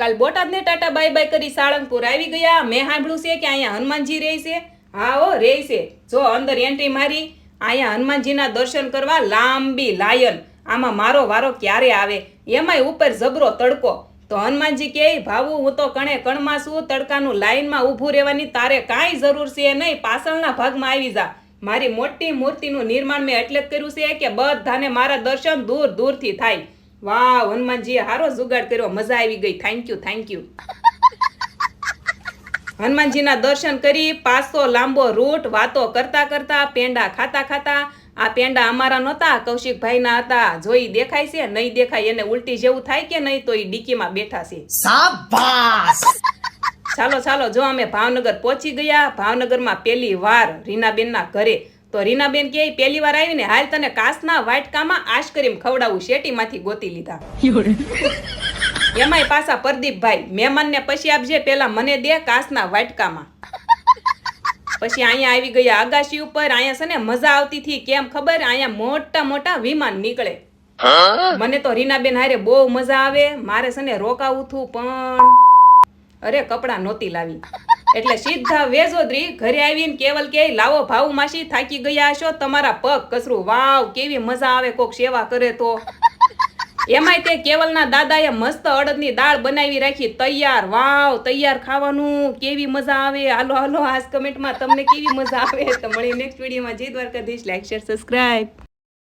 કાલ બોટાદને Tata bye bye કરી સાળંગપુર આવી ગયા. મેં સાંભળ્યું છે કે અહીંયા હનુમાનજી રહે છે. હા ઓ રહે છે. જો અંદર એન્ટ્રી મારી, અહીંયા હનુમાનજીના દર્શન કરવા લાંબી લાયન. આમાં મારો વારો ક્યારે આવે? એમાંય ઉપર જબરો તડકો. તો હનુમાનજી કહે, ભાવું, હું તો કણે કણમાં છું. તડકાનું લાઈનમાં ઊભું રહેવાની તારે કાંઈ જરૂર છે નહીં. પાછળના ભાગમાં આવી જા. મારી મોટી મૂર્તિનું નિર્માણ મેં એટલે જ કર્યું છે કે બધાને મારા દર્શન દૂર દૂરથી થાય. વાહ હનુમાનજી હારો જુગાડ કર્યો. મજા આવી ગઈ. થેન્ક યુ થેન્ક યુ હનુમાનજીના દર્શન કરી પાસો લાંબો રૂટ વાતો કરતા કરતા પેંડા ખાતા ખાતા આ પેંડા અમારા નહોતા કૌશિકભાઈના હતા. જોઈ દેખાય છે નહીં દેખાય એને ઉલટી જેવું થાય કે નહીં તો એ ડીકીમાં બેઠા છે. સાબાસ ચાલો ચાલો જો અમે ભાવનગર પહોંચી ગયા ભાવનગરમાં પહેલી વાર રીનાબેનના ઘરે તો રીનાબેન કે પહેલી વાર આવીને હાલ તને કાસના વાટકામાં આઈસ્ક્રીમ ખવડાવું. શેટીમાંથી ગોતી લીધા. એમાંય પાછા પ્રદીપભાઈ, મહેમાનને પછી આપજે પેલા મને દે કાસના વાટકામાં. પછી અહીંયા આવી ગયા આગાશી ઉપર, અહીંયા છે ને મજા આવતી હતી, કેમ ખબર? અહીંયા મોટા મોટા વિમાન નીકળે. મને તો રીનાબેન હારે બહુ મજા આવે, મારે છે ને રોકાવું થું પણ અરે કપડાં નહોતી લાવી. એટલે સીધા વેજોદરી ઘરે આવીને કેવલ કે લાવો ભાવ માસી, થાકી ગયા છો તમારા પગ કસરું. વાવ, કેવી મજા આવે કોક સેવા કરે તો. એમાંય તે કેવલના દાદાએ મસ્ત અડદની દાળ બનાવી રાખી, તૈયાર. વાવ, તૈયાર ખાવાનું. કેવી મજા આવે. હાલો હાલો, આજ કમેન્ટમાં તમને કેવી મજા આવે. તો મળી નેક્સ્ટ વિડીયોમાં જય દ્વારકાધીશ. Like share subscribe